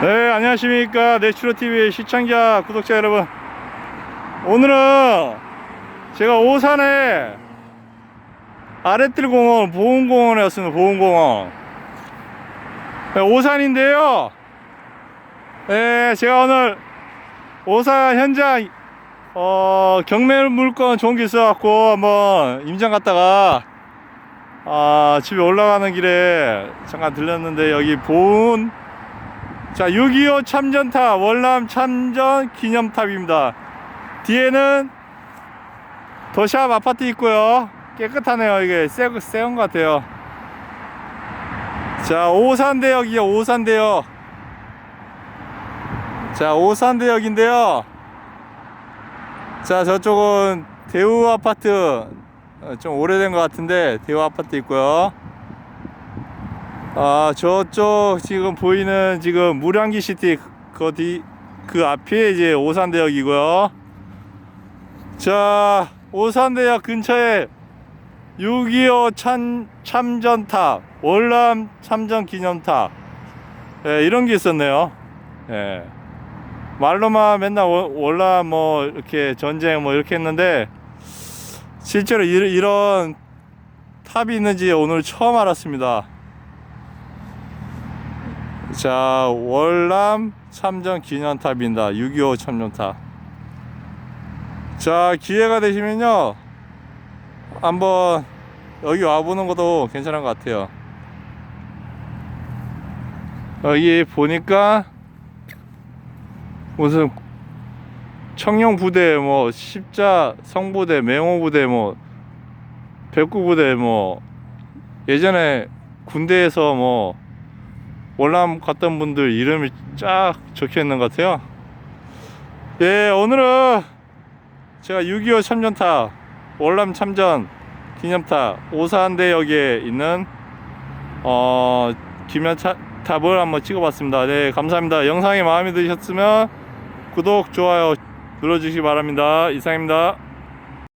네, 안녕하십니까. 내추럴TV의 시청자, 구독자 여러분. 오늘은 제가 오산에 아랫뜰공원, 보훈공원에 왔습니다. 보훈공원. 네, 오산인데요. 네, 제가 오늘 오산 현장, 어, 경매 물건 좋은 게 있어갖고 한번 임장 갔다가 아, 집에 올라가는 길에 잠깐 들렸는데 여기 보훈 자, 6.25 참전탑, 월남 참전 기념탑입니다. 뒤에는 도샵 아파트 있고요. 깨끗하네요. 이게 새, 새건 것 같아요. 자, 오산대역이요. 오산대역. 자, 오산대역인데요. 자, 저쪽은 대우 아파트. 어, 좀 오래된 것 같은데, 대우 아파트 있고요. 아 저쪽 지금 보이는 지금 무량기 시티 그 어디 그 앞에 이제 오산대역이고요. 자 오산대역 근처에 6.25 참, 참전탑 월남 참전 기념탑 예, 이런 게 있었네요. 예. 말로만 맨날 월- 월남 뭐 이렇게 전쟁 뭐 이렇게 했는데 실제로 이런, 이런 탑이 있는지 오늘 처음 알았습니다. 자, 월남 참전 기념탑입니다. 6.25 참전탑. 자, 기회가 되시면요. 한번 여기 와보는 것도 괜찮은 것 같아요. 여기 보니까 무슨 청룡 부대, 뭐 십자 성부대, 맹호 부대, 뭐 백구 부대, 뭐 예전에 군대에서 뭐 월남 갔던 분들 이름이 쫙 적혀 있는 것 같아요. 예, 오늘은 제가 6.25 참전탑, 월남 참전 기념탑, 오산대역에 있는 어, 기념탑을 한번 찍어봤습니다. 네, 감사합니다. 영상이 마음에 드셨으면 구독, 좋아요 눌러주시기 바랍니다. 이상입니다.